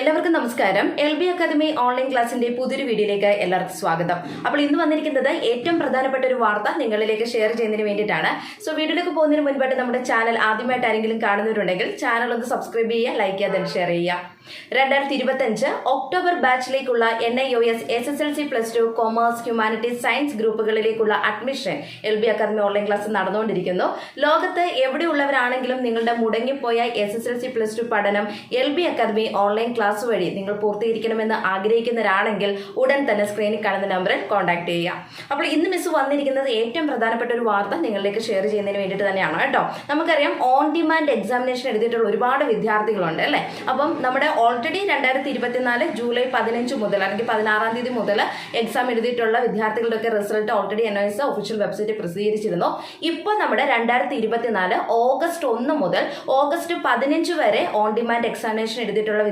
എല്ലാവർക്കും നമസ്കാരം. L B academy online ക്ലാസിന്റെ പുതിയൊരു വീഡിയോയിലേക്ക് എല്ലാവർക്കും സ്വാഗതം. അപ്പോൾ ഇന്ന് വന്നിരിക്കുന്നത് ഏറ്റവും പ്രധാനപ്പെട്ട ഒരു വാർത്ത നിങ്ങളിലേക്ക് ഷെയർ ചെയ്യുന്നതിന് വേണ്ടിയിട്ടാണ്. സോ വീഡിയോയിലേക്ക് പോകുന്നതിന് മുൻപായിട്ട് നമ്മുടെ ചാനൽ ആദ്യമായിട്ട് ആരെങ്കിലും കാണുന്നവരുണ്ടെങ്കിൽ ചാനൽ ഒന്ന് സബ്സ്ക്രൈബ് ചെയ്യുക ലൈക്ക് ചെയ്യുക ഷെയർ ചെയ്യുക. രണ്ടായിരത്തി ഇരുപത്തഞ്ച് October ബാച്ചിലേക്കുള്ള N I O S S S L C plus two commerce humanities science ഗ്രൂപ്പുകളിലേക്കുള്ള admission L B academy online class നടന്നുകൊണ്ടിരിക്കുന്നു. ലോകത്ത് എവിടെയുള്ളവരാണെങ്കിലും നിങ്ങളുടെ മുടങ്ങിപ്പോയ S S L C plus two പഠനം L B academy online class വഴി നിങ്ങൾ പൂർത്തീകരിക്കണമെന്ന് ആഗ്രഹിക്കുന്നവരാണെങ്കിൽ ഉടൻ തന്നെ സ്ക്രീനിൽ കാണുന്ന നമ്പറിൽ കോൺടാക്ട് ചെയ്യുക. അപ്പോൾ ഇന്ന് മിസ് വന്നിരിക്കുന്നത് ഏറ്റവും പ്രധാനപ്പെട്ട ഒരു വാർത്ത നിങ്ങളിലേക്ക് ഷെയർ ചെയ്യുന്നതിന് വേണ്ടിയിട്ട് തന്നെയാണ് കേട്ടോ. നമുക്കറിയാം ഓൺ ഡിമാൻഡ് എക്സാമിനേഷൻ എഴുതിയിട്ടുള്ള ഒരുപാട് വിദ്യാർത്ഥികളുണ്ട് അല്ലേ? അപ്പം നമ്മുടെ ഓൾറെഡി രണ്ടായിരത്തി ഇരുപത്തിനാല് ജൂലൈ പതിനഞ്ച് മുതൽ അല്ലെങ്കിൽ പതിനാറാം തീയതി മുതൽ എക്സാം എഴുതിയിട്ടുള്ള വിദ്യാർത്ഥികളുടെയൊക്കെ result already N S official website പ്രസിദ്ധീകരിച്ചിരുന്നു. ഇപ്പോൾ നമ്മുടെ രണ്ടായിരത്തി ഇരുപത്തിനാല് ഓഗസ്റ്റ് ഒന്ന് മുതൽ ഓഗസ്റ്റ് പതിനഞ്ച് വരെ ഓൺ ഡിമാൻഡ് എക്സാമിനേഷൻ എഴുതിയിട്ടുള്ള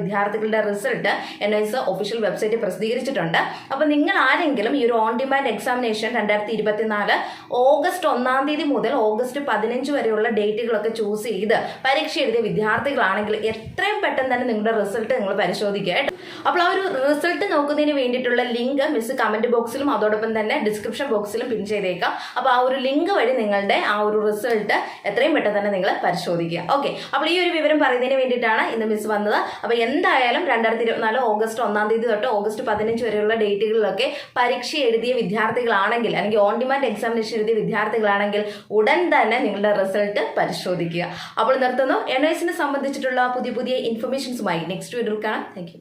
വിദ്യാർത്ഥികളുടെ result N S official website പ്രസിദ്ധീകരിച്ചിട്ടുണ്ട്. അപ്പോൾ നിങ്ങൾ ആരെങ്കിലും ഈ ഒരു ഓൺ ഡിമാൻഡ് എക്സാമിനേഷൻ രണ്ടായിരത്തി ഇരുപത്തിനാല് ഓഗസ്റ്റ് ഒന്നാം തീയതി മുതൽ ഓഗസ്റ്റ് പതിനഞ്ച് വരെയുള്ള ഡേറ്റുകളൊക്കെ ചൂസ് ചെയ്ത് പരീക്ഷ എഴുതിയ വിദ്യാർത്ഥികളാണെങ്കിൽ എത്രയും പെട്ടെന്ന് തന്നെ നിങ്ങളുടെ റിസൾട്ട് നിങ്ങൾ പരിശോധിക്കുക അപ്പോൾ ആ ഒരു റിസൾട്ട് നോക്കുന്നതിന് വേണ്ടിയിട്ടുള്ള ലിങ്ക് മിസ് കമന്റ് ബോക്സിലും അതോടൊപ്പം തന്നെ ഡിസ്ക്രിപ്ഷൻ ബോക്സിലും പിൻ ചെയ്തേക്കാം. അപ്പോൾ ആ ഒരു ലിങ്ക് വഴി നിങ്ങളുടെ ആ ഒരു റിസൾട്ട് എത്രയും പെട്ടെന്ന് തന്നെ നിങ്ങൾ പരിശോധിക്കുക. ഓക്കെ അപ്പോൾ ഈ ഒരു വിവരം പറയുന്നതിന് വേണ്ടിയിട്ടാണ് ഇന്ന് മിസ് വന്നത്. അപ്പോൾ എന്തായാലും രണ്ടായിരത്തി ഇരുപത്തിനാല് ഓഗസ്റ്റ് ഒന്നാം തീയതി തൊട്ട് ഓഗസ്റ്റ് പതിനഞ്ച് വരെയുള്ള ഡേറ്റുകളിലൊക്കെ പരീക്ഷ എഴുതിയ വിദ്യാർത്ഥികളാണെങ്കിൽ അല്ലെങ്കിൽ ഓൺ ഡിമാൻഡ് എക്സാമിനേഷൻ എഴുതിയ വിദ്യാർത്ഥികളാണെങ്കിൽ ഉടൻ തന്നെ നിങ്ങളുടെ റിസൾട്ട് പരിശോധിക്കുക. അപ്പോൾ നിർത്തുന്നു. എൻ ഐസിനെ സംബന്ധിച്ചിട്ടുള്ള പുതിയ പുതിയ ഇൻഫർമേഷൻസുമായി നെക്സ്റ്റ് വീഡിയോയിൽ കാണാം. താങ്ക്